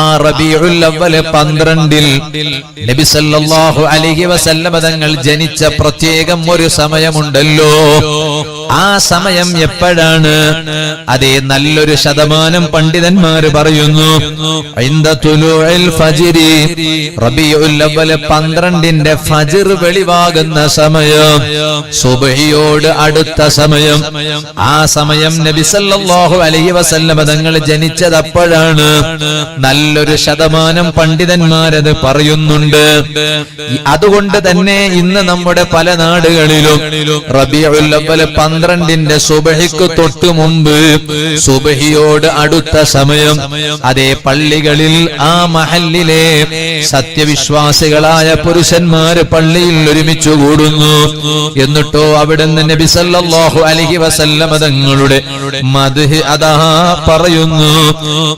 ആ റബീഉൽ അവ്വൽ പന്ത്രണ്ടിൽ നബി സല്ലല്ലാഹു അലൈഹി വസല്ലമ തങ്ങൾ ജനിച്ച പ്രത്യേകം ഒരു സമയമുണ്ടല്ലോ. ആ സമയം എപ്പോഴാണ്? അതേ നല്ലൊരു ശതമാനം പണ്ഡിതന്മാർ പറയുന്നു. പന്ത്രണ്ടിന്റെ ഫജിർ വെളിവാകുന്ന സമയം സുബഹിയോട് അടുത്ത സമയം. ആ സമയം നബി സല്ലല്ലാഹു അലൈഹി വസല്ലമ തങ്ങൾ ജനിച്ചത് അപ്പോഴാണ്. നല്ലൊരു ശതമാനം പണ്ഡിതന്മാരത് പറയുന്നുണ്ട്. അതുകൊണ്ട് തന്നെ ഇന്ന് നമ്മുടെ പല നാടുകളിലും റബിയുൽ അവ്വൽ പന്ത്രണ്ടിന്റെ സുബഹിക്ക് തൊട്ട് മുമ്പ് സുബഹിയോട് അടുത്ത സമയം അതേ പള്ളികളിൽ ആ മഹല്ലിലെ സത്യവിശ്വാസികളായ പുരുഷന്മാര് പള്ളിയിൽ ഒരുമിച്ചു കൂടുന്നു. എന്നിട്ടോ അവിടുന്ന് നബി സല്ലല്ലാഹു അലൈഹി വസല്ലമ തങ്ങളുടെ മദ്ഹ് അതാ പറയുന്നു.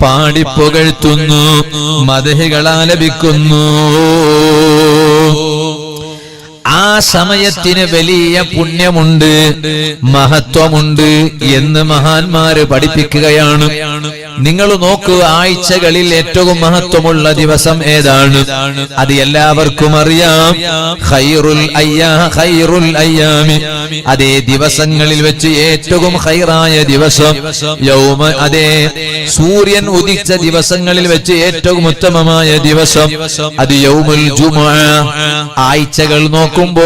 പാടിപ്പുകഴ്ത്തുന്നു മദ്ഹുകൾ ആലപിക്കുന്നു ആ സമയത്തിന് വലിയ പുണ്യമുണ്ട് മഹത്വമുണ്ട് എന്ന് മഹാന്മാര് പഠിപ്പിക്കുകയാണ്. നിങ്ങൾ നോക്കുക ആഴ്ചകളിൽ ഏറ്റവും മഹത്വമുള്ള ദിവസം ഏതാണ്? അത് എല്ലാവർക്കും അറിയാം. ഖൈറുൽ അയ്യാ ഖൈറുൽ അയ്യാമി. അതേ ദിവസങ്ങളിൽ വെച്ച് ഏറ്റവും ഖൈറായ ദിവസം യൗമ അതേ സൂര്യൻ ഉദിച്ച ദിവസങ്ങളിൽ വെച്ച് ഏറ്റവും ഉത്തമമായ ദിവസം അത് യൗമുൽ ജുമുഅ. ആഴ്ചകൾ നോക്കുമ്പോൾ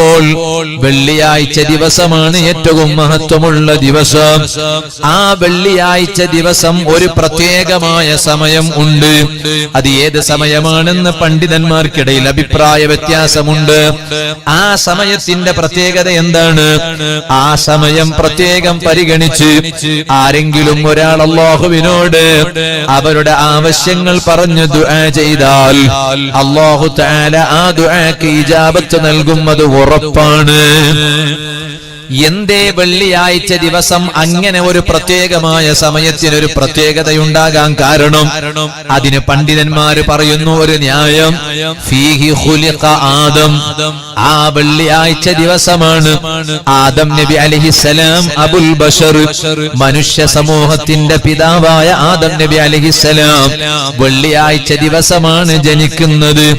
വെള്ളിയാഴ്ച ദിവസമാണ് ഏറ്റവും മഹത്വമുള്ള ദിവസം. ആ വെള്ളിയാഴ്ച ദിവസം ഒരു പ്രത്യേകമായ സമയം ഉണ്ട്. അത് ഏത് സമയമാണെന്ന് പണ്ഡിതന്മാർക്കിടയിൽ അഭിപ്രായ വ്യത്യാസമുണ്ട്. ആ സമയത്തിന്റെ പ്രത്യേകത എന്താണ്? ആ സമയം പ്രത്യേകം പരിഗണിച്ച് ആരെങ്കിലും ഒരാൾ അള്ളാഹുവിനോട് അവരുടെ ആവശ്യങ്ങൾ പറഞ്ഞു ദുആ ചെയ്താൽ അള്ളാഹു തആല ആ ദുആക്ക് ഇജാബത്ത് നൽകും അത് ഉറപ്പാണ്. എന്തേ വെള്ളിയാഴ്ച ദിവസം അങ്ങനെ ഒരു പ്രത്യേകമായ സമയത്തിന് ഒരു പ്രത്യേകതയുണ്ടാകാൻ കാരണം? അതിന് പണ്ഡിതന്മാര് പറയുന്നു ഒരു ന്യായം. ഫീഹി ആദം. ആ വെള്ളിയാഴ്ച ദിവസമാണ് ആദം നബി അലഹിസലാം അബുൽ ബഷർ. മനുഷ്യ സമൂഹത്തിന്റെ പിതാവായ ആദം നബി അലഹിസലാം വെള്ളിയാഴ്ച ദിവസമാണ് ജനിക്കുന്നത്.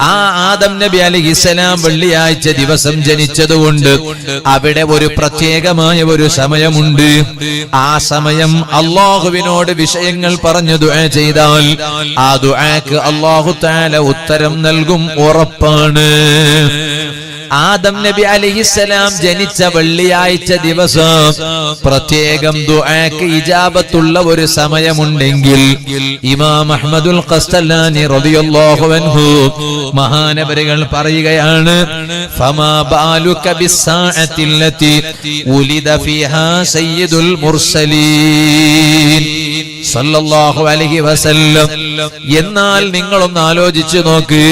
ആ ആദം നബി അലഹിസലാം വെള്ളിയാഴ്ച ദിവസം ജനിച്ചതുകൊണ്ട് അവിടെ ഒരു പ്രത്യേകമായ ഒരു സമയമുണ്ട്. ആ സമയം അള്ളാഹുവിനോട് വിഷയങ്ങൾ പറഞ്ഞു ദുആ ചെയ്താൽ ആ ദുആക്ക് അള്ളാഹു താല ഉത്തരം നൽകും ഉറപ്പാണ്. ആദം നബി അലിഹിസലാം ജനിച്ച വെള്ളിയാഴ്ച ദിവസം പ്രത്യേകം ദുആക്ക് ഇജാബത്തുള്ള ഒരു സമയമുണ്ടെങ്കിൽ ഇമാം അഹ്മദുൽ ഖസ്തലാനി റളിയല്ലാഹു അൻഹു മഹാനവരുകൾ പറയുകയാണ് ഫമാ ബാലുക ഉലിദ ഫീഹാ സയ്യിദുൽ മുർസലീൻ. സല്ലല്ലാഹു അലൈഹി വസല്ലം. എന്നാൽ നിങ്ങളൊന്ന് ആലോചിച്ചു നോക്ക്.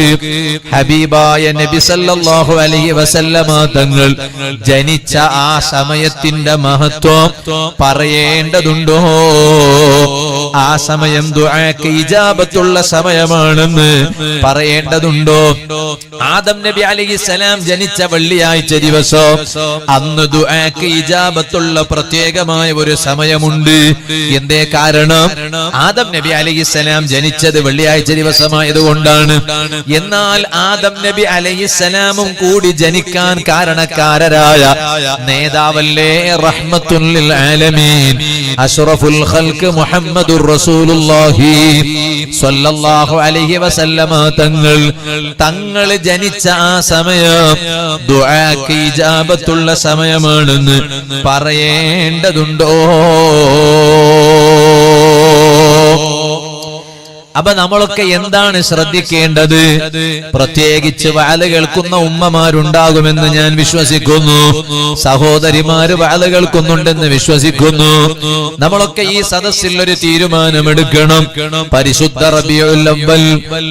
ഹബീബായ നബി സല്ലല്ലാഹു അലൈഹി വസല്ലമ തങ്ങൾ ജനിച്ച ആ സമയത്തിന്റെ മഹത്വം പറയേണ്ടതുണ്ടോ? ആ സമയം ദുആക്ക് ഇജാബത്തുള്ള സമയമാണെന്ന് പറയേണ്ടതുണ്ടോ? ആദം നബി അലൈഹി സലാം ജനിച്ച വെള്ളിയാഴ്ച ദിവസം അന്ന് ദുആക്ക് ഇജാബത്തുള്ള പ്രത്യേകമായ ഒരു സമയമുണ്ട്. എന്തേ കാരണം? ആദം നബി അലൈഹിസ്സലാം ജനിച്ചത് വെള്ളിയാഴ്ച ദിവസമായതുകൊണ്ടാണ്. എന്നാൽ ആദം നബി അലൈഹിസ്സലാമും കൂടി ജനിക്കാൻ കാരണക്കാരരായ നേതാവല്ലേ? റഹ്മത്തുൽ ആലമീൻ. മുഹമ്മദുർ റസൂലുള്ളാഹി സ്വല്ലല്ലാഹു അലൈഹി തങ്ങൾ തങ്ങൾ ജനിച്ച ആ സമയം ദുആക്ക് സമയമാണെന്ന് പറയേണ്ടതുണ്ടോ? അപ്പൊ നമ്മളൊക്കെ എന്താണ് ശ്രദ്ധിക്കേണ്ടത്? പ്രത്യേകിച്ച് വാൽ കേൾക്കുന്ന ഉമ്മമാരുണ്ടാകുമെന്ന് ഞാൻ വിശ്വസിക്കുന്നു. സഹോദരിമാര് വാൽ കേൾക്കുന്നുണ്ടെന്ന് വിശ്വസിക്കുന്നു. നമ്മളൊക്കെ ഈ സദസ്സിൽ ഒരു തീരുമാനമെടുക്കണം. പരിശുദ്ധ റബിയുല്ലവൽ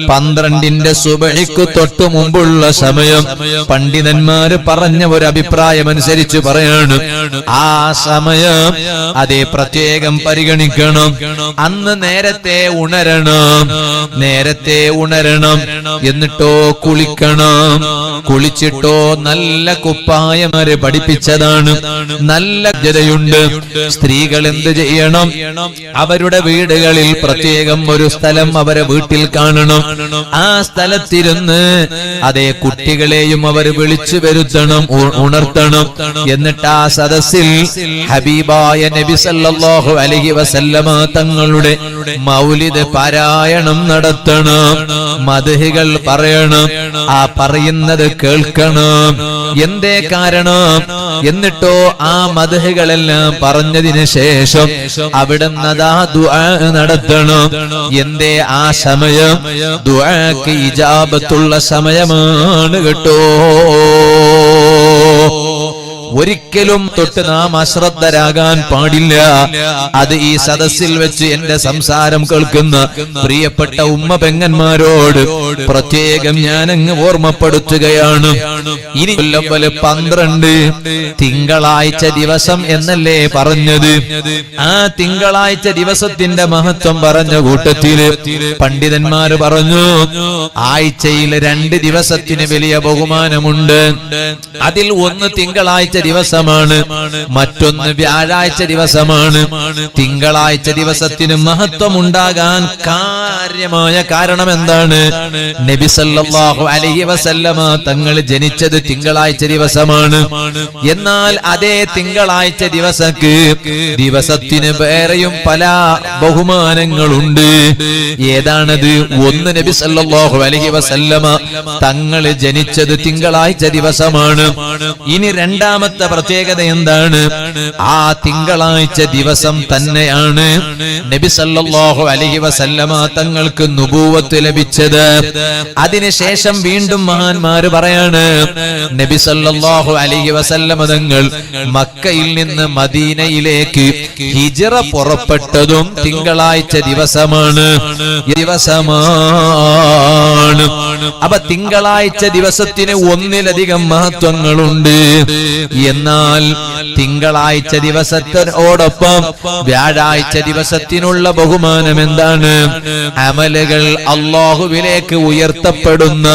പന്ത്രണ്ടിന്റെ സുബഹിക്ക് തൊട്ടു മുമ്പുള്ള സമയം. പണ്ഡിതന്മാര് പറഞ്ഞ ഒരു അഭിപ്രായം അനുസരിച്ച് പറയാണ്. ആ സമയം അതേ പ്രത്യേകം പരിഗണിക്കണം. അന്ന് നേരത്തെ ഉണരണം. നേരത്തെ ഉണരണം. എന്നിട്ടോ കുളിക്കണം. കുളിച്ചിട്ടോ നല്ല കുപ്പായമാര് പഠിപ്പിച്ചതാണ്. നല്ല ജതയുണ്ട് സ്ത്രീകൾ എന്ത് ചെയ്യണം? അവരുടെ വീടുകളിൽ പ്രത്യേകം ഒരു സ്ഥലം അവരെ വീട്ടിൽ കാണണം. ആ സ്ഥലത്തിരുന്ന് അതേ കുട്ടികളെയും അവർ വിളിച്ചു വരുത്തണം ഉണർത്തണം. എന്നിട്ട് ആ സദസ്സിൽ ഹബീബായ നബി സല്ലല്ലാഹു അലൈഹി വസല്ലമ തങ്ങളുടെ മൗലിദ് പാരായണം നടത്തണം. മതഹികൾ പറയണം. ആ പറയുന്നത് കേൾക്കണം. എന്തേ കാരണം? എന്നിട്ടോ ആ മതഹികളെല്ലാം പറഞ്ഞതിന് ശേഷം അവിടെ നദാ ദുആ നടത്തണം. എന്തേ ആ സമയം? ദുആക്ക് ഇജാബത്തുള്ള സമയമാണ് കേട്ടോ. ഒരിക്കലും തൊട്ട് നാം അശ്രദ്ധരാകാൻ പാടില്ല. അത് ഈ സദസ്സിൽ വെച്ച് എന്റെ സംസാരം കേൾക്കുന്ന പ്രിയപ്പെട്ട ഉമ്മ പെങ്ങന്മാരോട് പ്രത്യേകം ഞാൻ അങ്ങ് ഓർമ്മപ്പെടുത്തുകയാണ്. ഇനി പന്ത്രണ്ട് തിങ്കളാഴ്ച ദിവസം എന്നല്ലേ പറഞ്ഞത്? ആ തിങ്കളാഴ്ച ദിവസത്തിന്റെ മഹത്വം പറഞ്ഞ കൂട്ടത്തിൽ പണ്ഡിതന്മാര് പറഞ്ഞു ആഴ്ചയിൽ രണ്ട് ദിവസത്തിന് വലിയ ബഹുമാനമുണ്ട്. അതിൽ ഒന്ന് തിങ്കളാഴ്ച ദിവസമാണ്. മറ്റൊന്ന് വ്യാഴാഴ്ച ദിവസമാണ്. തിങ്കളാഴ്ച ദിവസത്തിന് മഹത്വം ഉണ്ടാകാൻ കാര്യമായ കാരണം എന്താണ്? നബിസല്ലാഹു അലഹി വസല്ലമ തങ്ങൾ ജനിച്ചത് തിങ്കളാഴ്ച ദിവസമാണ്. എന്നാൽ അതേ തിങ്കളാഴ്ച ദിവസക്ക് ദിവസത്തിന് വേറെയും പല ബഹുമാനങ്ങളുണ്ട്. ഏതാണത്? ഒന്ന് നബി സല്ലല്ലാഹു അലൈഹി വസല്ലമ തങ്ങൾ ജനിച്ചത് തിങ്കളാഴ്ച ദിവസമാണ്. ഇനി രണ്ടാമത്തെ പ്രത്യേകത എന്താണ്? ആ തിങ്കളാഴ്ച ദിവസം തന്നെയാണ് നബി സല്ലല്ലാഹു അലൈഹി വസല്ലമ തങ്ങൾക്ക് നുബൂവത്ത് ലഭിച്ചത്. അതിനുശേഷം വീണ്ടും മഹാന്മാര് പറയാണ് നബി സല്ലല്ലാഹു അലൈഹി വസല്ലമ തങ്ങൾ മക്കയിൽ നിന്ന് മദീനയിലേക്ക് ഹിജറ പുറപ്പെട്ടതും തിങ്കളാഴ്ച ദിവസമാണ്. ദിവസമാണ്. അപ്പൊ തിങ്കളാഴ്ച ദിവസത്തിന് ഒന്നിലധികം മഹത്വങ്ങളുണ്ട്. എന്നാൽ തിങ്കളാഴ്ച ദിവസത്തിനോടൊപ്പം വ്യാഴാഴ്ച ദിവസത്തിനുള്ള ബഹുമാനം എന്താണ്? അമലുകൾ അള്ളാഹുവിലേക്ക് ഉയർത്തപ്പെടുന്ന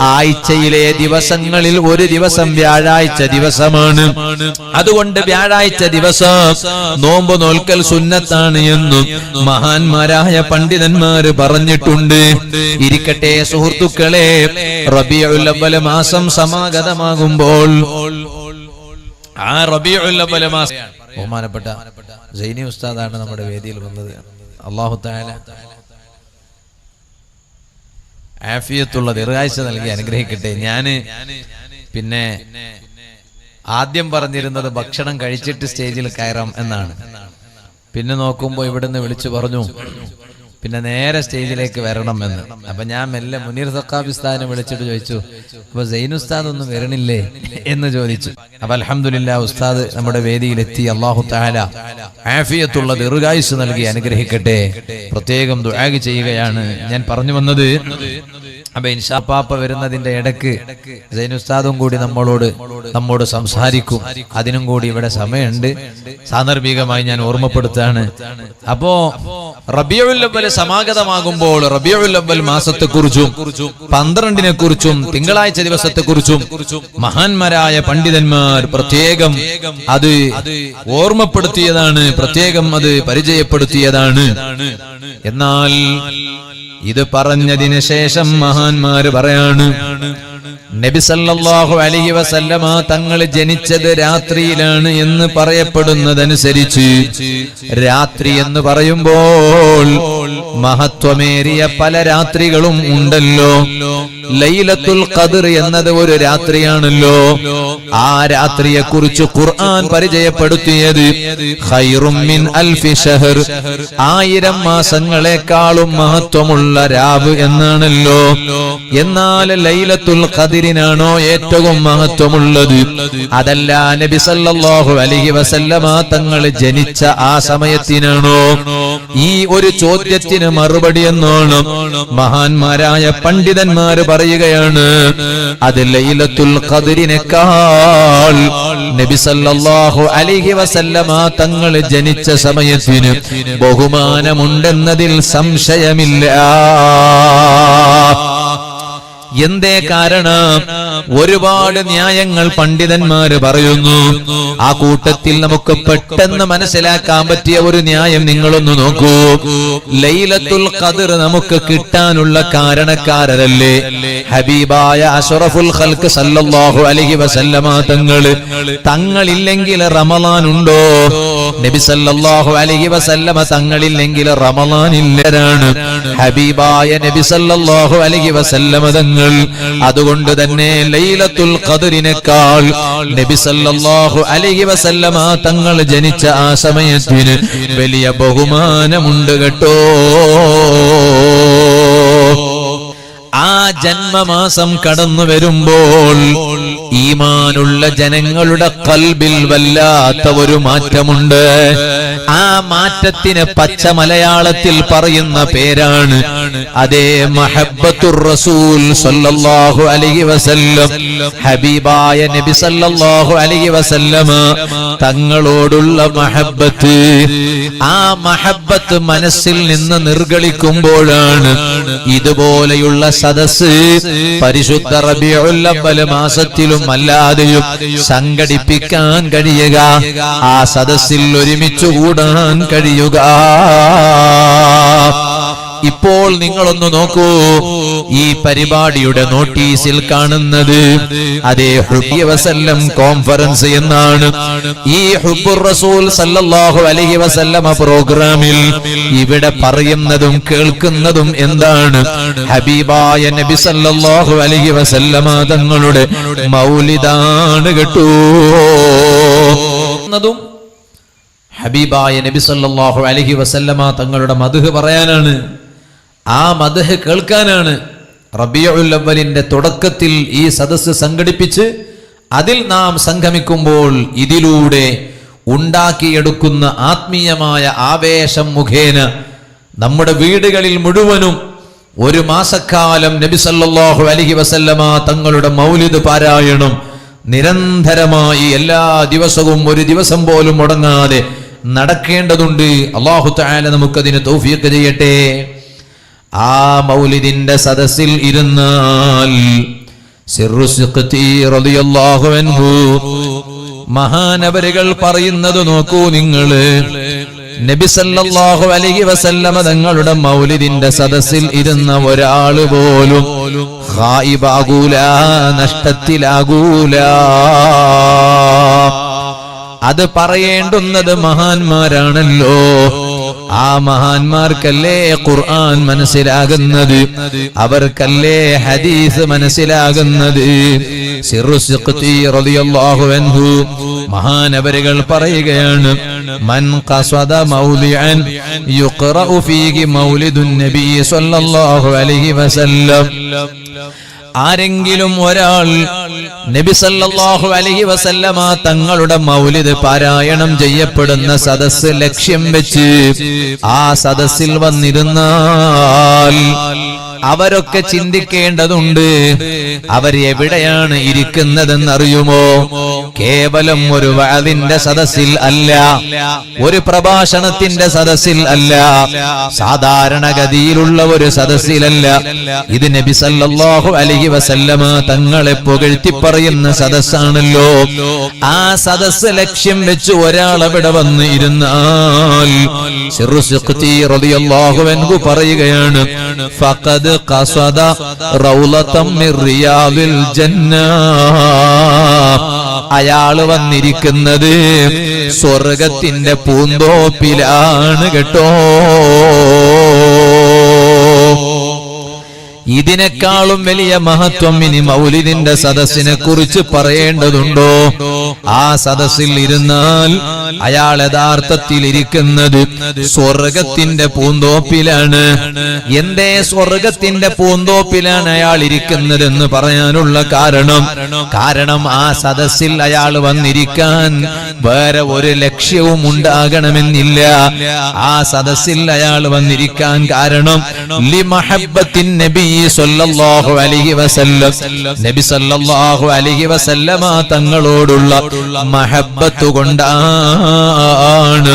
ആഴ്ചയിലെ ദിവസങ്ങളിൽ ഒരു ദിവസം വ്യാഴാഴ്ച ദിവസമാണ്. അതുകൊണ്ട് വ്യാഴാഴ്ച ദിവസം നോമ്പ് നോൽക്കൽ സുന്നത്താണ് എന്നും മഹാന്മാരായ പണ്ഡിതന്മാര് പറഞ്ഞിട്ടുണ്ട്. ഇരിക്കട്ടെ സുഹൃത്തുക്കളെ അവ്വൽ മാസം സമാഗതമാകുമ്പോൾ ആ റബിയുള്ള മാസം. ബഹുമാനപ്പെട്ട ജൈനി ഉസ്താദാണ് നമ്മുടെ വേദിയിൽ വന്നത്. അള്ളാഹു താല ആഫിയത്തുള്ള ദീർഘാഴ്ച നൽകി അനുഗ്രഹിക്കട്ടെ. ഞാൻ പിന്നെ ആദ്യം പറഞ്ഞിരുന്നത് ഭക്ഷണം കഴിച്ചിട്ട് സ്റ്റേജിൽ കയറാം എന്നാണ്. പിന്നെ നോക്കുമ്പോൾ ഇവിടുന്ന് വിളിച്ചു പറഞ്ഞു പിന്നെ നേരെ സ്റ്റേജിലേക്ക് വരണം എന്ന് അപ്പൊ ഞാൻ മെല്ലെ മുനീർ സക്കാബിസ്ഥാനെ വിളിച്ചിട്ട് ചോദിച്ചു അപ്പൊ സൈൻ ഉസ്താദ് ഒന്നും വരണില്ലേ? എന്ന് ചോദിച്ചു. അപ്പൊ അലഹമില്ല ഉസ്താദ് നമ്മുടെ വേദിയിൽ എത്തി അള്ളാഹു താല ആഫിയത്തുള്ള ദീർഘായുസ് നൽകി അനുഗ്രഹിക്കട്ടെ. പ്രത്യേകം ദുരാഗ് ചെയ്യുകയാണ്. ഞാൻ പറഞ്ഞു വന്നത് അപ്പൊ ഇൻഷാപ്പാപ്പ വരുന്നതിന്റെ ഇടയ്ക്ക് സൈനുസ്താദും കൂടി നമ്മളോട് നമ്മോട് സംസാരിക്കും. അതിനും കൂടി ഇവിടെ സമയമുണ്ട്. സാന്ദർഭികമായി ഞാൻ ഓർമ്മപ്പെടുത്താണ് അപ്പോ റബിയുല്ലബൽ സമാഗതമാകുമ്പോൾ റബിയുല്ലബൽ മാസത്തെ മാസത്തെക്കുറിച്ചും പന്ത്രണ്ടിനെ കുറിച്ചും തിങ്കളാഴ്ച ദിവസത്തെക്കുറിച്ചും മഹാന്മാരായ പണ്ഡിതന്മാർ പ്രത്യേകം അത് ഓർമ്മപ്പെടുത്തിയതാണ്. പ്രത്യേകം അത് പരിചയപ്പെടുത്തിയതാണ്. എന്നാൽ ഇത് പറഞ്ഞതിന് ശേഷം മഹാന്മാര് പറയാണ് നബി അലഹി വസല്ലമ തങ്ങൾ ജനിച്ചത് രാത്രിയിലാണ് എന്ന് പറയപ്പെടുന്നതനുസരിച്ച് രാത്രി എന്ന് പറയുമ്പോൾ മഹത്വമേറിയ പല രാത്രികളും ഉണ്ടല്ലോ. ലൈലത്തുൽ ഖദർ എന്നത് ഒരു രാത്രിയാണല്ലോ. ആ രാത്രിയെ കുറിച്ച് ഖുർആൻ പരിചയപ്പെടുത്തിയത് മിൻ ആയിരം മാസങ്ങളെക്കാളും മഹത്വമുള്ള രാവ് എന്നാണല്ലോ. എന്നാൽ ലൈലത്തുൽ ഖദർ ഖദിരിനാണോ ഏറ്റവും മഹത്വമുള്ളത്? അതല്ല നബി സല്ലല്ലാഹു അലൈഹി വസല്ലമ തങ്ങൾ ജനിച്ച ആ സമയത്തിനാണോ? ഈ ഒരു ചോദ്യത്തിന് മറുപടി എന്നാണ് മഹാന്മാരായ പണ്ഡിതന്മാർ പറയുകയാണ്. അത് ലൈലത്തുൽ ഖദറിനേക്കാൾ നബി സല്ലല്ലാഹു അലൈഹി വസല്ലമ തങ്ങൾ ജനിച്ച സമയത്തിന് ബഹുമാനമുണ്ടെന്നതിൽ സംശയമില്ല. എന്തേ കാരണം? ഒരുപാട് ന്യായങ്ങൾ പണ്ഡിതന്മാര് പറയുന്നു. ആ കൂട്ടത്തിൽ നമുക്ക് പെട്ടെന്ന് മനസ്സിലാക്കാൻ പറ്റിയ ഒരു ന്യായം നിങ്ങളൊന്ന് നോക്കൂ. ലൈലത്തുൽ ഖദർ നമുക്ക് കിട്ടാനുള്ള കാരണക്കാരല്ലേ ഹബീബായ അഷറഫുൽ ഖൽക്ക് സല്ലല്ലാഹു അലൈഹി വസല്ലമ തങ്ങൾ തങ്ങളില്ലെങ്കിൽ റമളാൻ ഉണ്ടോ? നബി സല്ലല്ലാഹു അലൈഹി വസല്ലമ തങ്ങളില്ലെങ്കിൽ റമളാൻ ഇല്ലരാണ് ഹബീബായ നബി സല്ലല്ലാഹു അലൈഹി വസല്ലമ തങ്ങൾ. അതുകൊണ്ട് തന്നെ ലൈലത്തുൽ ഖദറിനേക്കാൾ നബി സല്ലല്ലാഹു അലൈഹി വസല്ലമ തങ്ങൾ ജനിച്ച ആ സമയത്തിന് വലിയ ബഹുമാനമുണ്ട് കേട്ടോ. ജന്മമാസം കടന്നു വരുമ്പോൾ ഈമാനുള്ള ജനങ്ങളുടെ കൽബിൽ വല്ലാത്ത ഒരു മാറ്റമുണ്ട്. ആ മാറ്റത്തിന് പച്ച മലയാളത്തിൽ പറയുന്ന പേരാണ് അതേ മഹബത്തുർ റസൂൽ സല്ലല്ലാഹു അലൈഹി വസല്ലം. ഹബീബായ നബി സല്ലല്ലാഹു അലൈഹി വസല്ലമ തങ്ങളോടുള്ള മഹബത്ത് ആ മഹബത്ത് മനസ്സിൽ നിന്ന് നിർഗളിക്കുമ്പോഴാണ് ഇതുപോലെയുള്ള സദസ് പരിശുദ്ധ റബിയുൽ അവ്വൽ മാസത്തിലും അല്ലാതെയും സംഘടിപ്പിക്കാൻ കഴിയുക. ആ സദസ്സിൽ ഒരുമിച്ച് കൂടാൻ കഴിയുക. ഇപ്പോൾ നിങ്ങളൊന്ന് നോക്കൂ. ഈ പരിപാടിയുടെ നോട്ടീസിൽ കാണുന്നത് അതേ ഹുബിയ വസല്ലം കോൺഫറൻസ് എന്നാണ്. ഈ ഹുബുർ റസൂൽ സല്ലല്ലാഹു അലൈഹി വസല്ലമ പ്രോഗ്രാമിൽ ഇവിടെ പറയുന്നതും കേൾക്കുന്നതും എന്താണ്? ഹബീബായ നബി സല്ലല്ലാഹു അലൈഹി വസല്ലമ തങ്ങളുടെ മൗലിദാണ് കേട്ടോ. ഹബീബായ നബി സല്ലല്ലാഹു അലൈഹി വസല്ലമ തങ്ങളുടെ മധുഹ് പറയാനാണ്. ആ മദഹ് കേൾക്കാനാണ് റബിയുൽ അവലിന്റെ തുടക്കത്തിൽ ഈ സദസ്സ് സംഘടിപ്പിച്ച് അതിൽ നാം സംഗമിക്കുമ്പോൾ ഇതിലൂടെ ഉണ്ടാക്കിയെടുക്കുന്ന ആത്മീയമായ ആവേശം മുഖേന നമ്മുടെ വീടുകളിൽ മുഴുവനും ഒരു മാസക്കാലം നബി സല്ലല്ലാഹു അലൈഹി വസല്ലമ തങ്ങളുടെ മൗലിദ് പാരായണം നിരന്തരമായി എല്ലാ ദിവസവും ഒരു ദിവസം പോലും മുടങ്ങാതെ നടക്കേണ്ടതുണ്ട്. അള്ളാഹു താല നമുക്കതിന് തൗഫീഖ് ചെയ്യട്ടെ. ആ മൗലിദിന്റെ സദസ്സിൽ ഇരുന്നാൽ മഹാനവരുകൾ പറയുന്നത് നോക്കൂ നിങ്ങൾ. നബിസല്ലാഹു അലൈഹി വസല്ലമ തങ്ങളുടെ മൗലിദിന്റെ സദസ്സിൽ ഇരുന്ന ഒരാൾ പോലും ഹായിബാകൂല നഷ്ടത്തിലാകൂല. അത് പറയേണ്ടുന്നത് മഹാന്മാരാണല്ലോ. ആ മഹാന്മാർക്കല്ലേ ഖുർആൻ മനസ്സിലാകുന്നത്? അവർക്കല്ലേ ഹദീസ് മനസ്സിലാകുന്നത്? മഹാനവരുകൾ പറയുകയാണ് മൻ ഖസദ മൗലിഅൻ യുഖറഉ ഫീഹി മൗലിദുൻ നബി സ്വല്ലല്ലാഹു അലൈഹി വസല്ലം. ആരെങ്കിലും ഒരാൾ നബി സല്ലല്ലാഹു അലൈഹി വസല്ലമ തങ്ങളുടെ മൗലിദ് പാരായണം ചെയ്യപ്പെടുന്ന സദസ്സ് ലക്ഷ്യം വെച്ച് ആ സദസ്സിൽ വന്നിരുന്നാൽ അവരൊക്കെ ചിന്തിക്കേണ്ടതുണ്ട്. അവർ എവിടെയാണ് ഇരിക്കുന്നതെന്ന് അറിയുമോ കേവലം ഒരു വാതിന്റെ സദസ്സിൽ അല്ല. ഒരു പ്രഭാഷണത്തിന്റെ സദസ്സിൽ അല്ല. സാധാരണഗതിയിലുള്ള ഒരു സദസ്സിലല്ല. ഇത് നബി സല്ലല്ലാഹു അലൈഹി വസല്ലമ തങ്ങളെ പുകഴ്ത്തി പറയുന്ന സദസ്സാണല്ലോ. ആ സദസ്സ് ലക്ഷ്യം വെച്ച് ഒരാൾ അവിടെ വന്ന് ഇരുന്നാൽ പറയുകയാണ് ഫഖദ് മിർ റിയാദിൽ ജന്ന. അയാൾ വന്നിരിക്കുന്നത് സ്വർഗത്തിന്റെ പൂന്തോപ്പിലാണ് കേട്ടോ. ഇതിനേക്കാളും വലിയ മഹത്വം ഇനി മൗലിദിന്റെ സദസ്സിനെ കുറിച്ച് പറയേണ്ടതുണ്ടോ? ആ സദസ്സിൽ ഇരുന്നാൽ അയാൾ യഥാർത്ഥത്തിൽ ഇരിക്കുന്നത് സ്വർഗത്തിന്റെ പൂന്തോപ്പിലാണ്. എന്തേ സ്വർഗത്തിന്റെ പൂന്തോപ്പിലാണ് അയാൾ ഇരിക്കുന്നതെന്ന് പറയാനുള്ള കാരണം? കാരണം ആ സദസ്സിൽ അയാൾ വന്നിരിക്കാൻ വേറെ ഒരു ലക്ഷ്യവും ഉണ്ടാകണമെന്നില്ല. ആ സദസ്സിൽ അയാൾ വന്നിരിക്കാൻ കാരണം ലി മഹബത്തിൻ നബി സല്ലല്ലാഹു അലൈഹി വസല്ലം. നബി സല്ലല്ലാഹു അലൈഹി വസല്ലമ തങ്ങളോടുള്ള മഹബ്ബത്ത് കൊണ്ടാണ്.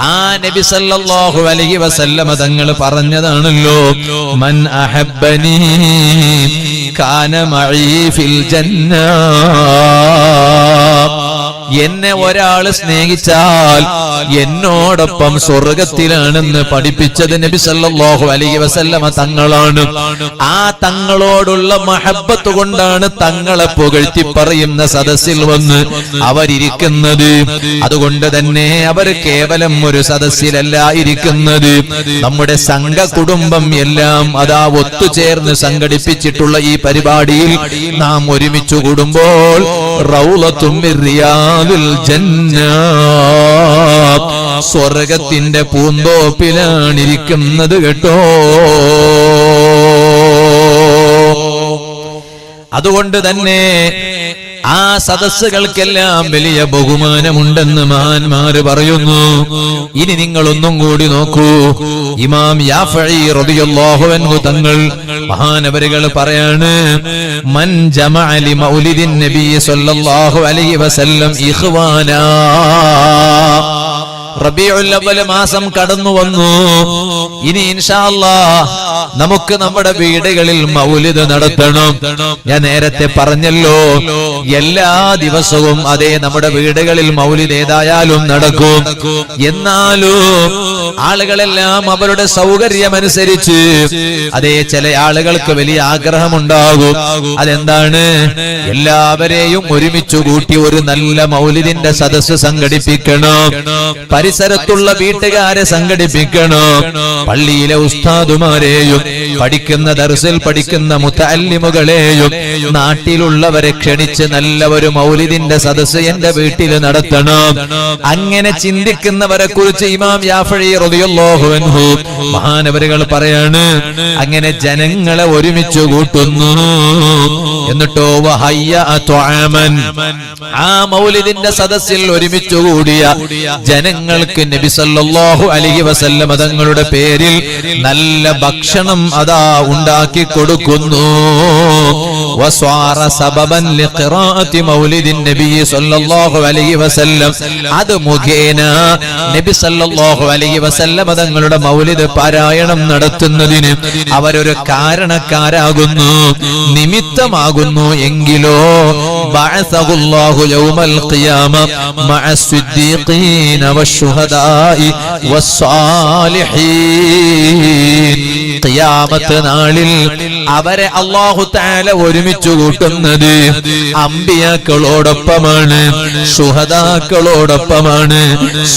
ആ നബി സല്ലല്ലാഹു അലൈഹി വസല്ലമ തങ്ങൾ പറഞ്ഞതാണല്ലോ. മൻ അഹബ്ബനി കാന ഫിൽ ജന്ന. എന്നെ ഒരാൾ സ്നേഹിച്ചാൽ എന്നോടൊപ്പം സ്വർഗത്തിലാണെന്ന് പഠിപ്പിച്ചത് നബി സല്ലല്ലാഹു അലൈഹി വസല്ലമ തങ്ങളാണ്. ആ തങ്ങളോടുള്ള മഹബത്ത് കൊണ്ടാണ് തങ്ങളെ പുകഴ്ത്തി പറയുന്ന സദസ്സിൽ വന്ന് അവരിയ്ക്കുന്നത് അതുകൊണ്ട് തന്നെ അവർ കേവലം ഒരു സദസ്സിലല്ല ഇരിക്കുന്നത്. നമ്മുടെ സംഘ കുടുംബം എല്ലാം അതാ ഒത്തുചേർന്ന് സംഘടിപ്പിച്ചിട്ടുള്ള ഈ പരിപാടിയിൽ നാം ഒരുമിച്ചു കൂടുമ്പോൾ റൗളത്തും മിൻ ജന്ന. സ്വർഗത്തിന്റെ പൂന്തോപ്പിലാണിരിക്കുന്നത് കേട്ടോ. അതുകൊണ്ട് തന്നെ ആ സദസ്സുകൾക്കെല്ലാം വലിയ ബഹുമാനമുണ്ടെന്ന് മഹാന്മാര് പറയുന്നു. ഇനി നിങ്ങൾ ഒന്നും കൂടി നോക്കൂ. ഇമാം അൻഹു തങ്ങൾ മഹാനവരുകൾ പറയാണ് മൻ ജമഅലി മൗലിദിൻ നബി സല്ലല്ലാഹു അലൈഹി വസല്ലം ഇഖ്വാനാ. റബീഉൽ അവ്വൽ മാസം കടന്നു വന്നു. ഇനി ഇൻഷാ അല്ലാ നമുക്ക് നമ്മുടെ വീടുകളിൽ മൗലിദ് നടത്തണം. ഞാൻ നേരത്തെ പറഞ്ഞല്ലോ എല്ലാ ദിവസവും അതേ നമ്മുടെ വീടുകളിൽ മൗലിദ് ഏതായാലും നടക്കും. എന്നാലും ആളുകളെല്ലാം അവരുടെ സൗകര്യമനുസരിച്ച് അതേ ചില ആളുകൾക്ക് വലിയ ആഗ്രഹമുണ്ടാകും. അതെന്താണ്? എല്ലാവരെയും ഒരുമിച്ചു കൂട്ടി ഒരു നല്ല മൗലിദിന്റെ സദസ്സ് സംഘടിപ്പിക്കണം. പരിസരത്തുള്ള വീട്ടുകാരെ സംഘടിപ്പിക്കണം. പള്ളിയിലെ ഉസ്താദുമാരെയും പഠിക്കുന്ന ദർസിൽ പഠിക്കുന്ന മുത്തല്ലിമുകളെയും നാട്ടിലുള്ളവരെ ക്ഷണിച്ച് നല്ല ഒരു മൗലിദിന്റെ സദസ് എന്റെ വീട്ടിൽ നടത്തണം. അങ്ങനെ ചിന്തിക്കുന്നവരെ കുറിച്ച് ഇമാം യാഫഴി മഹാനവരുകൾ പറയാണ് അങ്ങനെ ജനങ്ങളെ ഒരുമിച്ച് കൂട്ടുന്നു. എന്നിട്ടോ. ആ മൗലിദിന്റെ സദസ്സിൽ ഒരുമിച്ച് കൂടിയ ജനങ്ങൾക്ക് നബി സല്ലല്ലാഹു അലൈഹി വസല്ലമ തങ്ങളുടെ പേരിൽ നല്ല ഭക്ഷണം അതാ ഉണ്ടാക്കി കൊടുക്കുന്നു. വസ്വാറ സബബൻ ലിഖിറാഅത്തി മൗലിദിൻ നബി സല്ലല്ലാഹു അലൈഹി വസല്ലം അത് മുഖേന നബി സല്ലല്ലാഹു അലൈഹി വസല്ലമ തങ്ങളുടെ മൗലിദ് പാരായണം നടത്തുന്നതിന് അവരൊരു കാരണക്കാരാകുന്നു നിമിത്തമാകുന്നു എങ്കിലോ ബഅസഹുല്ലാഹു യൗമൽ ഖിയാമ മഅ الصديقين والشهداء والصالحين ഖിയാമത്ത് നാളിൽ അവരെ അള്ളാഹു താല ഒരുമിച്ച് കൂട്ടുന്നത് അമ്പിയാക്കളോടൊപ്പമാണ് സുഹതാക്കളോടൊപ്പമാണ്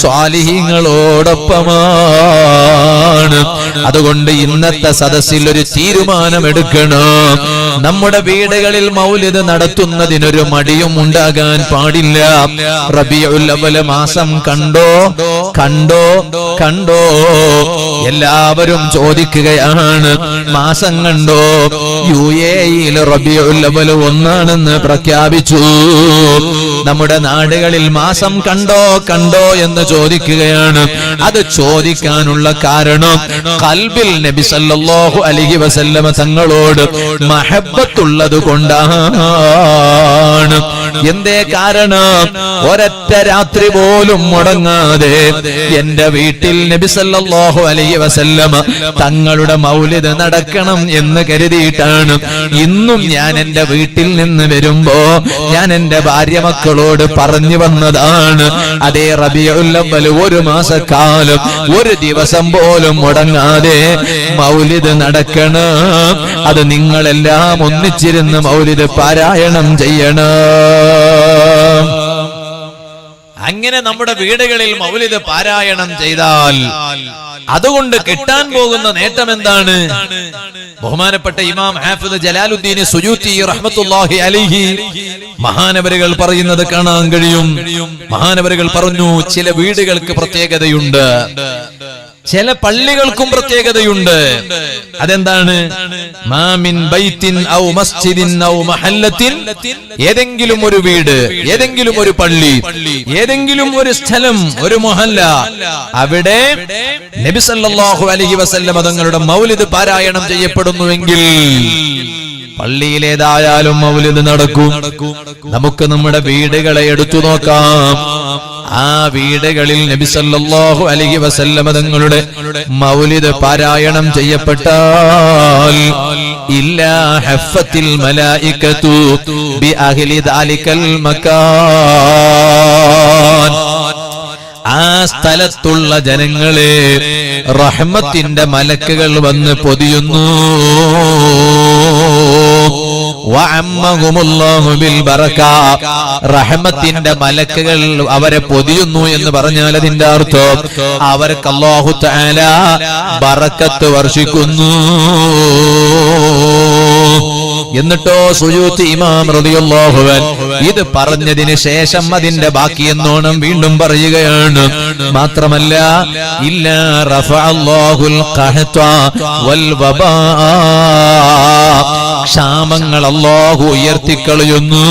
സ്വാലിഹിങ്ങളോടൊപ്പമാണ്. അതുകൊണ്ട് ഇന്നത്തെ സദസ്സിൽ ഒരു തീരുമാനമെടുക്കണം. നമ്മുടെ വീടുകളിൽ മൗലിദ് നടത്തുന്നതിനൊരു മടിയും ഉണ്ടാകാൻ പാടില്ല. റബിയുൽ മാസം കണ്ടോ? കണ്ടോ? കണ്ടോ? എല്ലാവരും ചോദിക്കുകയാണ് മാസം കണ്ടോ? യു എയിൽ റബിയുൽ അവൽ ഒന്നാണെന്ന് പ്രഖ്യാപിച്ചു. നമ്മുടെ നാടുകളിൽ മാസം കണ്ടോ കണ്ടോ എന്ന് ചോദിക്കുകയാണ്. അത് ചോദിക്കാനുള്ള കാരണം കൽബിൽ നബി സല്ലല്ലാഹു അലൈഹി വസല്ലമ തങ്ങളോട് മഹബത്തുള്ളത് കൊണ്ടാണ്. എന്തേ കാരണം? ഒരൊറ്റ രാത്രി പോലും മുടങ്ങാതെ എന്റെ വീട്ടിൽ നബിസല്ലാഹു അലൈ വസല്ലമ തങ്ങളുടെ മൗലിദ് നടക്കണം എന്ന് കരുതിയിട്ടാണ്. ഇന്നും ഞാൻ എന്റെ വീട്ടിൽ നിന്ന് വരുമ്പോ ഞാൻ എന്റെ ഭാര്യ മക്കളോട് പറഞ്ഞു വന്നതാണ്. അതേ റബിയുല്ലവൽ ഒരു മാസക്കാലം ഒരു ദിവസം പോലും മുടങ്ങാതെ മൗലിത് നടക്കണം. അത് നിങ്ങളെല്ലാം ഒന്നിച്ചിരുന്ന് മൗലിത് പാരായണം ചെയ്യണം. അങ്ങനെ നമ്മുടെ വീടുകളിൽ മൗലിദ് പാരായണം ചെയ്താൽ അതുകൊണ്ട് കിട്ടാൻ പോകുന്ന നേട്ടം എന്താണ്? ബഹുമാനപ്പെട്ട ഇമാം ഹാഫിദ് ജലാലുദ്ദീൻ സുജൂത്തി റഹ്മത്തുല്ലാഹി അലിഹി മഹാനവരുകൾ പറയുന്നത് കാണാൻ കഴിയും. മഹാനവരുകൾ പറഞ്ഞു ചില വീടുകൾക്ക് പ്രത്യേകതയുണ്ട്. ചില പള്ളികൾക്കും പ്രത്യേകതയുണ്ട്. അതെന്താണ്? മാമിൻ ബൈത്തിൻ ഔ മസ്ജിദിൻ ഔ മഹല്ലത്തിൻ ഏതെങ്കിലും ഒരു വീട് ഏതെങ്കിലും ഒരു പള്ളി ഏതെങ്കിലും ഒരു സ്ഥലം ഒരു മൊഹല്ല അവിടെ നബി സല്ലല്ലാഹു അലൈഹി വസല്ലം തങ്ങളുടെ മൗലിദ് പാരായണം ചെയ്യപ്പെടുന്നുവെങ്കിൽ പള്ളിയിലേതായാലും മൗലിദ് നടക്കും. നമുക്ക് നമ്മുടെ വീടുകളെ എടുത്തു നോക്കാം. ആ വീടുകളിൽ നബിസല്ലാഹു അലഹി വസല്ലമ തങ്ങളുടെ മൗലിദ് പാരായണം ചെയ്യപ്പെട്ടാൽ ഇല്ലാ ബി അഹ്ലി ദാലിക്കൽ ആ സ്ഥലത്തുള്ള ജനങ്ങളെ റഹ്മത്തിന്റെ മലക്കുകൾ വന്ന് പൊതിയുന്നു. റഹ്മത്തിന്റെ മലക്കുകൾ അവരെ പൊതിയുന്നു എന്ന് പറഞ്ഞാൽ അതിന്റെ അർത്ഥം അവർക്ക് തആല ബറക്കത്ത് വർഷിക്കുന്നു. എന്നിട്ടോ സുയൂത്ത് ഇമാം അൻഹു ഇത് പറഞ്ഞതിന് ശേഷം അതിന്റെ ബാക്കി എന്നോണം വീണ്ടും പറയുകയാണ്. മാത്രമല്ല ഇല്ല റഫഅല്ലാഹുൽ ഖഹ്ത വൽ ക്ഷാമങ്ങൾ അല്ലാഹു ഉയർത്തിക്കളയുന്നു.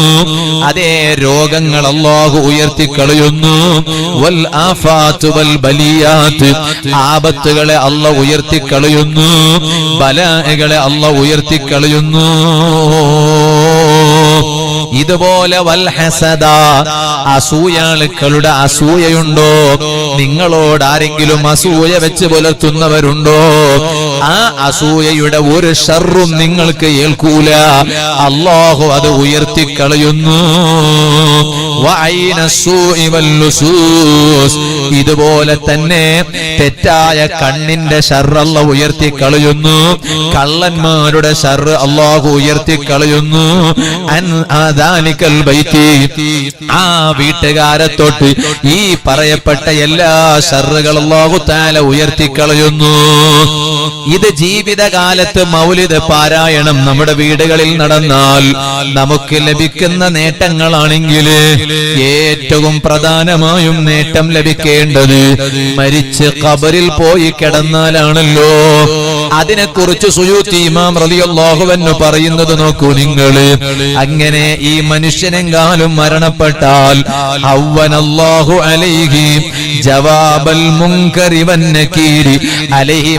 അതേ രോഗങ്ങൾ അല്ലാഹു ഉയർത്തിക്കളയുന്നു. വൽ വൽ ആപത്തുകളെ അല്ല ഉയർത്തിക്കളയുന്നു. ബലാഹകളെ അല്ല ഉയർത്തിക്കളയുന്നു. ഇതുപോലെ വൽ ഹസദ അസൂയാളുക്കളുടെ അസൂയയുണ്ടോ? നിങ്ങളോട് ആരെങ്കിലും അസൂയ വെച്ച് പുലർത്തുന്നവരുണ്ടോ? ആ അസൂയയുടെ ഒരു ഷറും നിങ്ങൾക്ക് ഏൽക്കൂല. അള്ളാഹു അത് ഉയർത്തിക്കളയുന്നു. ഇതുപോലെ തന്നെ തെറ്റായ കണ്ണിന്റെ ഷർറല്ല ഉയർത്തിക്കളയുന്നു കള്ളന്മാരുടെ ഷർറ് അള്ളാഹു ഉയർത്തി കളയുന്നു. ആ വീട്ടുകാരെ തൊട്ട് ഈ പറയപ്പെട്ട എല്ലാ ഷർറുകൾ അള്ളാഹു താല ഉയർത്തിക്കളയുന്നു ഇത് ജീവിതകാലത്ത് മൗലിദ് പാരായണം നമ്മുടെ വീടുകളിൽ നടന്നാൽ നമുക്ക് ലഭിക്കുന്ന നേട്ടങ്ങളാണെങ്കിൽ ഏറ്റവും പ്രധാനമായും നേട്ടം ലഭിക്കേണ്ടത് മരിച്ച് കബറിൽ പോയി കിടന്നാലാണല്ലോ. അതിനെക്കുറിച്ച് സുയൂത്തി ഇമാം റലിയല്ലാഹുവെന്ന് പറയുന്നത് നോക്കൂ നിങ്ങൾ അങ്ങനെ ഈ മനുഷ്യനെങ്കാലും മരണപ്പെട്ടാൽ അവനല്ലാഹു അലൈഹി ജവാബൽ മുൻകരിവൻ വന്നകീരി അലൈഹി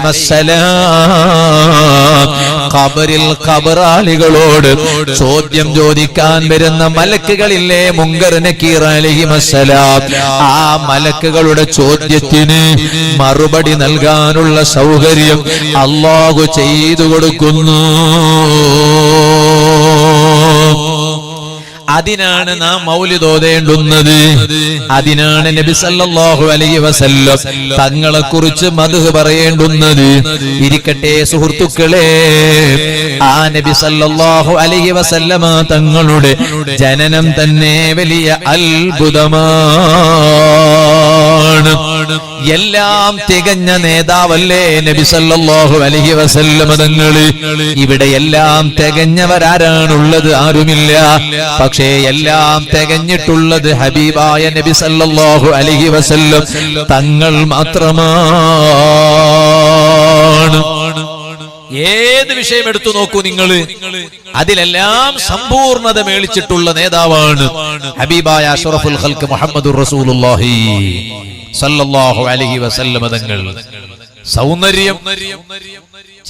ഖബറിൽ ഖബറാളികളോട് ചോദ്യം ചോദിക്കാൻ വരുന്ന മലക്കുകളില്ലേ മുങ്കർ നക്കീർ അലൈഹി ആ മലക്കുകളുടെ ചോദ്യത്തിന് മറുപടി നൽകാനുള്ള സൗകര്യം അള്ളാഹു ചെയ്തു കൊടുക്കുന്നു. അതിനാണ് നാം മൗലിതോതേണ്ടുന്നത് അതിനാണ് നബി സല്ലല്ലാഹു അലൈഹി വസല്ലം തങ്ങളെ കുറിച്ച് മധു പറയേണ്ടുന്നത്. ഇരിക്കട്ടെ സുഹൃത്തുക്കളെ ആ നബി സല്ലല്ലാഹു അലൈഹി വസല്ലമ തങ്ങളുടെ ജനനം തന്നെ വലിയ അത്ഭുതമാണ് എല്ലാം തികഞ്ഞ നേതാവല്ലേ നബി സല്ലല്ലാഹു അലൈഹി വസല്ലം ഇവിടെ എല്ലാം തികഞ്ഞവരാരാണുള്ളത് ആരുമില്ല. പക്ഷേ എല്ലാം തികഞ്ഞിട്ടുള്ളത് ഹബീബായ നബി സല്ലല്ലാഹു അലൈഹി വസല്ലം. തങ്ങൾ മാത്രമാണ്. ഏത് വിഷയം എടുത്തു നോക്കൂ നിങ്ങൾ അതിലെല്ലാം സമ്പൂർണത മേളിച്ചിട്ടുള്ള നേതാവാണ് ഹബീബായ അഷറഫുൽ ഹൽക്ക് മുഹമ്മദ് റസൂലുള്ളാഹി. സല്ലല്ലാഹു അലഹി വസല്ലമ തങ്ങൾ സൗന്ദര്യം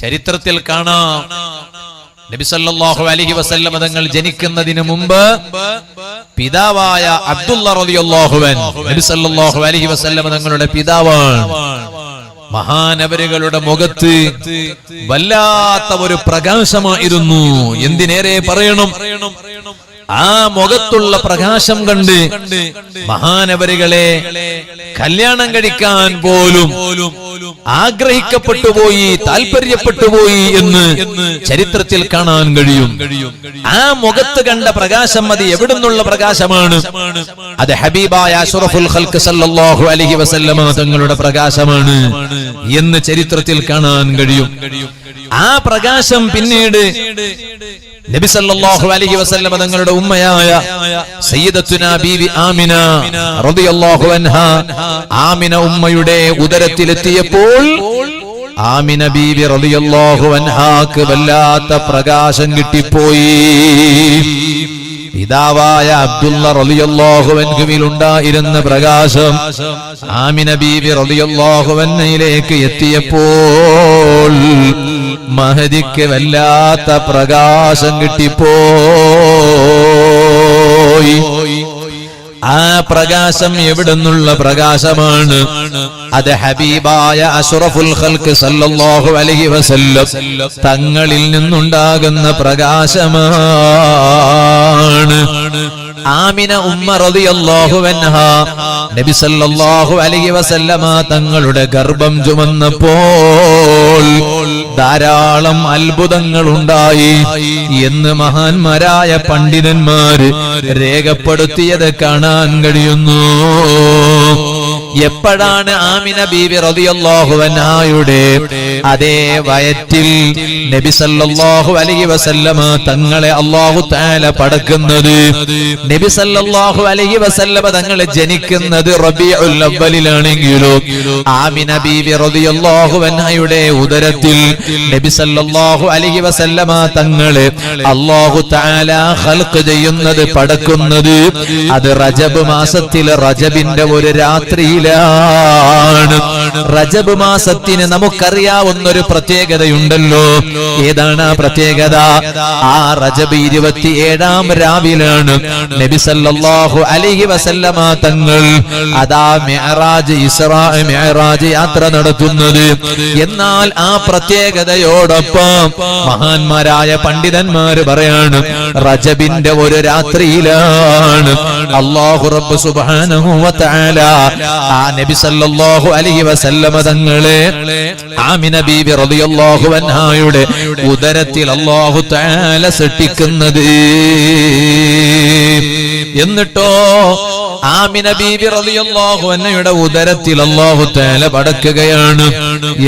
ചരിത്രത്തിൽ കാണാം. നബി സല്ലല്ലാഹു അലൈഹി തങ്ങൾ ജനിക്കുന്നതിന് മുമ്പ് പിതാവായ അബ്ദുള്ള റളിയല്ലാഹു അൻഹു. നബി സല്ലല്ലാഹു അലൈഹി തങ്ങളുടെ പിതാവാണ്. മഹാനവരുകളുടെ മുഖത്ത് വല്ലാത്ത ഒരു പ്രകാശമായിരുന്നു. എന്തിനേറെ പറയണം? ആ മുഖത്തുള്ള പ്രകാശം കണ്ട് മഹാനവരികളെ കല്യാണം കഴിക്കാൻ പോലും ആഗ്രഹിക്കപ്പെട്ടു പോയി താല്പര്യപ്പെട്ടു പോയി എന്ന് ചരിത്രത്തിൽ കാണാൻ കഴിയും. ആ മുഖത്ത് കണ്ട പ്രകാശം അത് എവിടുന്നുള്ള പ്രകാശമാണ്? അത് ഹബീബായ അഷ്റഫുൽ സല്ലല്ലാഹു അലൈഹി വസല്ലമ തങ്ങളുടെ പ്രകാശമാണ് എന്ന് ചരിത്രത്തിൽ കാണാൻ കഴിയും. ആ പ്രകാശം പിന്നീട് നബി സല്ലല്ലാഹു അലൈഹി തങ്ങളുടെ ഉമ്മയായ സയ്യിദത്തുന ബീവി ആമിന റളിയല്ലാഹു അൻഹ ആമിന ഉമ്മയുടെ ഉദരത്തിലെത്തിയപ്പോൾ ആമിന ബീവി റളിയല്ലാഹു അൻഹാക്ക് വല്ലാത്ത പ്രകാശം കിട്ടിപ്പോയി. പിതാവായ അബ്ദുള്ള റളിയല്ലാഹു അൻഹുവിൽ ഉണ്ടായിരുന്ന പ്രകാശം ആമിന ബീവി റളിയല്ലാഹു അൻഹയിലേക്ക് എത്തിയപ്പോൾ മഹദിക്ക് വല്ലാത്ത പ്രകാശം കിട്ടിപ്പോയി. ആ പ്രകാശം എവിടുന്നുള്ള പ്രകാശമാണ്. അത് ഹബീബായ അഷ്റഫുൽ ഖൽക്ക് സല്ലല്ലാഹു അലൈഹി വസല്ലം തങ്ങളിൽ നിന്നുണ്ടാകുന്ന പ്രകാശമാണ്. ആമിന ഉമ്മ നബി സല്ലല്ലാഹു അലൈഹി വസല്ലമ തങ്ങളുടെ ഗർഭം ചുമന്നപ്പോൾ ധാരാളം അത്ഭുതങ്ങൾ ഉണ്ടായി എന്ന് മഹാന്മാരായ പണ്ഡിതന്മാര് രേഖപ്പെടുത്തിയത് കാണാൻ കഴിയുന്നു. എപ്പോഴാണ് ആമിന ബീവി റളിയല്ലാഹു അൻഹയുടെ അതേ വയറ്റിൽ നബി സല്ലല്ലാഹു അലൈഹി വസല്ലമ തങ്ങളെ അല്ലാഹു തആല പടക്കുന്നത്? നബി സല്ലല്ലാഹു അലൈഹി വസല്ലമ തങ്ങളെ ജനിക്കുന്നത് റബീഉൽ അവ്വലിലാണെങ്കിലോ ആമിന ബീവി റളിയല്ലാഹു അൻഹയുടെ ഉദരത്തിൽ നബി സല്ലല്ലാഹു അലൈഹി വസല്ലമ തങ്ങളെ അല്ലാഹു തആല ഖൽഖ് ചെയ്യുന്നത് പടക്കുന്നത്. അത് റജബ് മാസത്തിൽ റജബിന്റെ ഒരു രാത്രിയിലാണ് റജബ് മാസത്തിന് നമുക്കറിയാവുന്ന ഒരു പ്രത്യേകതയുണ്ടല്ലോ. ഏതാണ് ആ പ്രത്യേകത? ആ റജബ് ഇരുപത്തിയേഴാം രാവിലാണ്. നബി സല്ലല്ലാഹു അലൈഹി വസല്ലമ തങ്ങൾ അതാ മിഅറാജ് ഇസ്രാ മിഅറാജ് യാത്ര നടത്തുന്നത്. എന്നാൽ ആ പ്രത്യേകതയോടൊപ്പം മഹാന്മാരായ പണ്ഡിതന്മാര് പറയാണ് റജബിന്റെ ഒരു രാത്രിയിലാണ്. അല്ലാഹു റബ്ബ് തആല ആ നബി സല്ലല്ലാഹു അലൈഹി വസല്ലമ തങ്ങളെ ആമിന ബീബി റളിയല്ലാഹു അൻഹായുടെ ഉദരത്തിൽ അല്ലാഹു തആല സൃഷ്ടിക്കുന്നത്. എന്നിട്ടോ ആമിന ബീബി റളിയല്ലാഹു അൻഹയുടെ ഉദരത്തിൽ അല്ലാഹു തആല പടക്കുകയാണ്.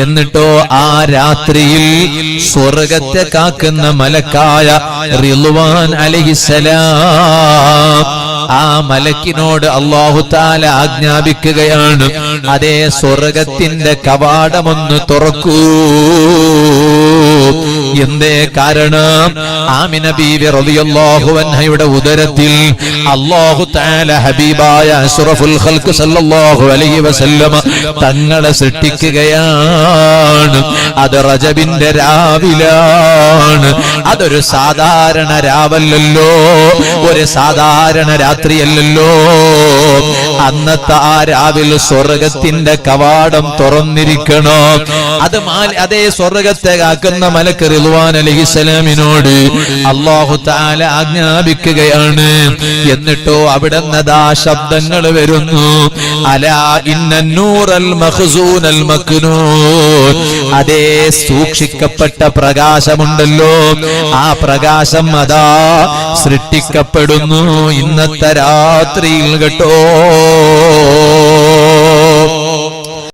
എന്നിട്ടോ ആ രാത്രിയിൽ സ്വർഗത്തെ കാക്കുന്ന മലക്കായ റിളുവാൻ അലൈഹിസ്സലാം ആ മലക്കിനോട് അള്ളാഹു താല ആജ്ഞാപിക്കുകയാണ് അതേ സ്വർഗത്തിന്റെ കവാടമൊന്ന് തുറക്കൂ. എന്തേ കാരണം? ആമിന ബീവി റളിയല്ലാഹു അൻഹയുടെ ഉദരത്തിൽ അല്ലാഹു തആല ഹബീബായ അഷ്റഫുൽ ഖൽഖ് സല്ലല്ലാഹു അലൈഹി വസല്ലമ തങ്ങളെ സൃഷ്ടിക്കുകയാണ്. അത് റജബിന്റെ രാവിലാണ്. അതൊരു സാധാരണ രാവല്ലല്ലോ. ഒരു സാധാരണ രാത്രിയല്ലല്ലോ. അന്നത്തെ ആ രാവിൽ സ്വർഗത്തിന്റെ കവാടം തുറന്നിരിക്കണോ. അത് അതേ സ്വർഗത്തെ കാക്കുന്ന മലക്ക് റിദ്വാൻ സലാമിനോട് അള്ളാഹു താല ആജ്ഞാപിക്കുകയാണ്. എന്നിട്ടോ അവിടെ നിന്നതാ ശബ്ദങ്ങൾ വരുന്നു. അലാ ഇന്നൂറൽ മഖ്സൂനൽ മക്നൂൻ. അതേ സൂക്ഷിക്കപ്പെട്ട പ്രകാശമുണ്ടല്ലോ. ആ പ്രകാശം അതാ സൃഷ്ടിക്കപ്പെടുന്നു ഇന്നത്തെ രാത്രിയിൽ കേട്ടോ.